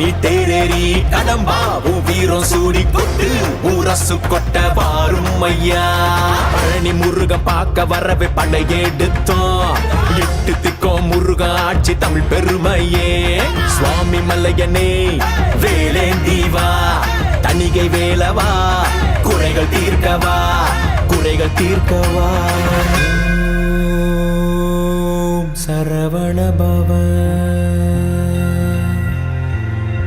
கந்தா தேரேறி கடம்பா வீரம் சூடி கொட்டு ஊரசு கொட்ட வாரும் ஐயா. பழனி முருக பார்க்க வரவே படையெடுத்தோம் எட்டு திக்கோ முருக ஆட்சி தமிழ் பெருமையே. சுவாமி மல்லையனே வேலேந்தீவா தணிகை வேலவா குறைகள் தீர்க்கவா குறைகள் தீர்க்கவா. ஓம் சரவண பவ